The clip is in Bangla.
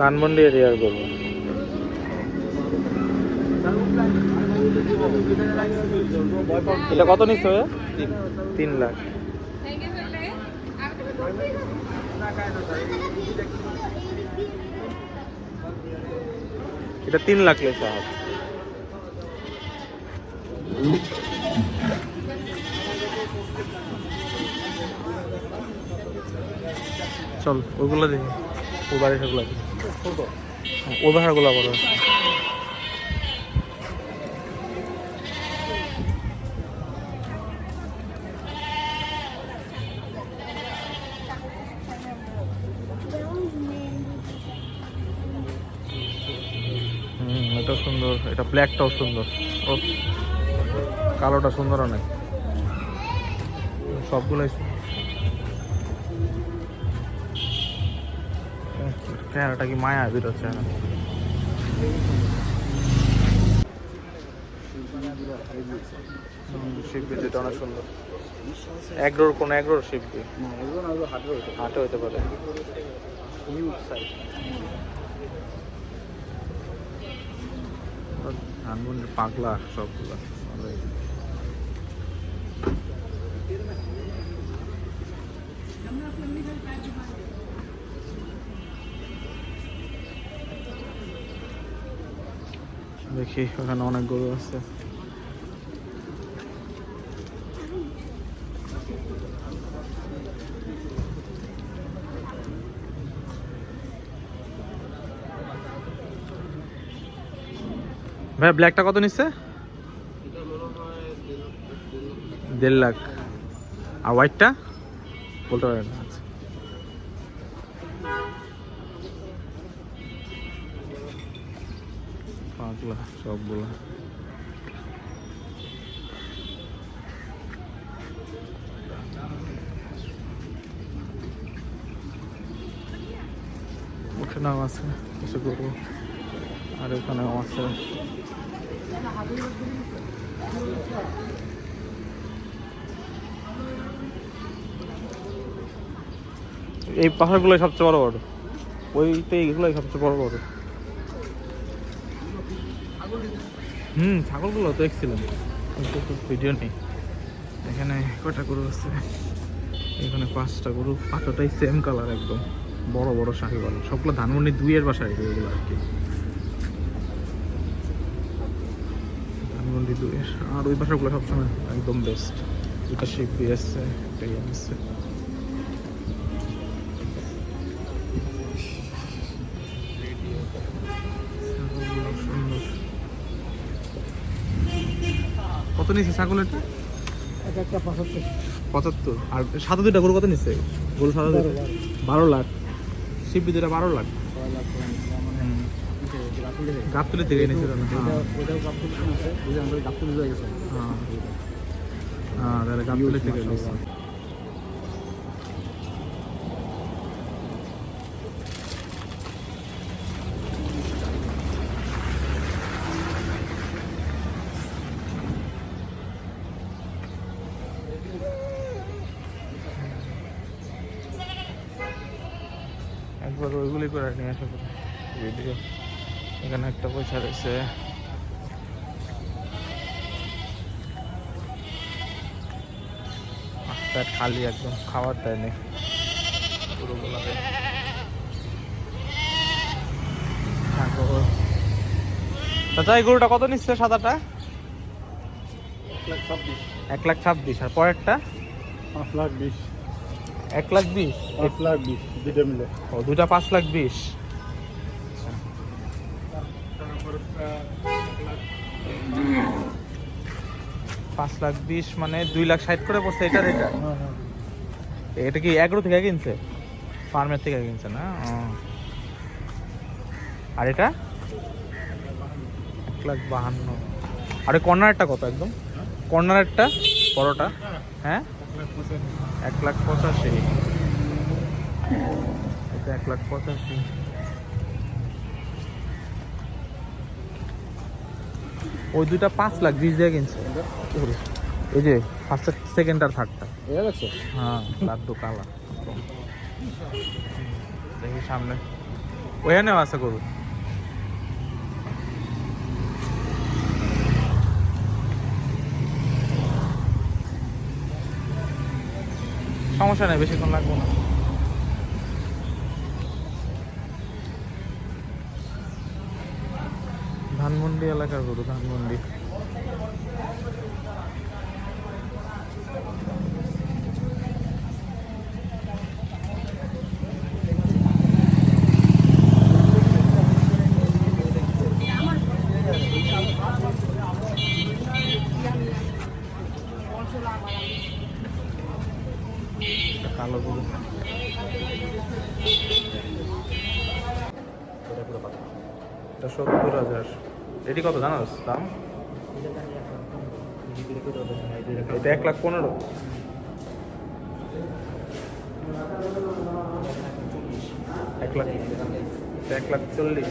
ধানমন্ডি এরিয়ার গরু এটা কত নিচ্ছে তিন। লাখ। এটা তিন লাখ লেছে হাত চল ওইগুলো দেখি। ওই বাড়ি সেগুলো দেখি ওই ভাড়াগুলো হুম, এটা সুন্দর। এটা ব্ল্যাকটাও সুন্দর। ও, কালোটা সুন্দর অনেক। সবগুলোই চেহারাটা কি মায়া বেরোচ্ছে চেহারা? শিববি যেটা অনেক সুন্দর। এগরোর কোন এগরোর শিববি হাটে হতে পারে। পাগলা সবগুলা। ভালোই। দেখি, ওখানে অনেক গরু আছে। ভাই ব্ল্যাকটা কত নিচ্ছে? দেড় লাখ। আর হোয়াইটটা বলতে পারেন আচ্ছা। পাগলা সবগুলো। ওখানেও আছে, কিছু গরু আর এখানেও আছে। এই পাহাড়গুলোই সবচেয়ে বড় বড়। ওইতে এইগুলোই সবচেয়ে বড় বড়। হুম, ছাগলগুলো তো দেখছিলাম ভিডিও নেই। এখানে কয়টা গরু আছে? এখানে পাঁচটা গরু, পাঁচটাই সেম কালার একদম। বড় বড় শাহিওয়াল সবগুলো ধানমন্ডি দুইয়ের বাসায় এগুলো আর কি। ধানমন্ডি দুইয়ের। আর ওই বাসাগুলো সবসময় একদম বেস্ট দুটা শিপ দিয়ে এসছে একটা ইয়ে কত নিয়েছে ছাগলের এক একটা পঁচাত্তর। পঁচাত্তর। আর সাদা দুইটা গরু কত নিচ্ছে? গরু সাদা দুইটা। বারো লাখ। শিববি দুইটা বারো লাখ। গাবতলি থেকে। এনেছিল না হ্যাঁ। হ্যাঁ হ্যাঁ। তাহলে গাবতলি থেকে একবার ওইগুলি করে নিয়ে আসা করে ভিডিও এখানে একটা পয়সা রয়েছে। খালি একদম খাবার দেয় নেই। পুরোগুলাকে চাচা এই গরুটা কত নিচ্ছে সাদাটা? এক লাখ ছাব্বিশ এক লাখ ছাব্বিশ। আর পরেরটা? পাঁচ লাখ বিশ। এক লাখ বিশ? পাঁচ লাখ বিশ। দুটো মিলে। ও দুটা পাঁচ লাখ বিশ। পাঁচ লাখ বিশ মানে দুই লাখ ষাট করে পড়ছে এটার এটা হ্যাঁ হ্যাঁ। এটা কি এগ্রো থেকে কিনছে? ফার্মের থেকে কিনছে না? ও। আর এটা? এক লাখ বাহান্ন। আরে কর্নারটা কত একদম? কর্নারেরটা? বড়টা হ্যাঁ। এক লাখ পঁচাশি। এটা এক লাখ পঁচাশি। ওই দুইটা পাঁচ লাখ বিশ দিয়ে কিনছে। এই যে ফার্স্ট সেকেন্ড আর থার্ডটা হ্যাঁ লাড্ডু কালা দেখি সামনে। ওখানেও আছে গরু। সমস্যা নেই বেশিক্ষণ লাগবো না। ধানমন্ডি এলাকার গরু ধানমন্ডি। কালো সত্তর হাজার। এটি কত জানাস দাম? এটা এক লাখ পনেরো। এক লাখ এক লাখ চল্লিশ।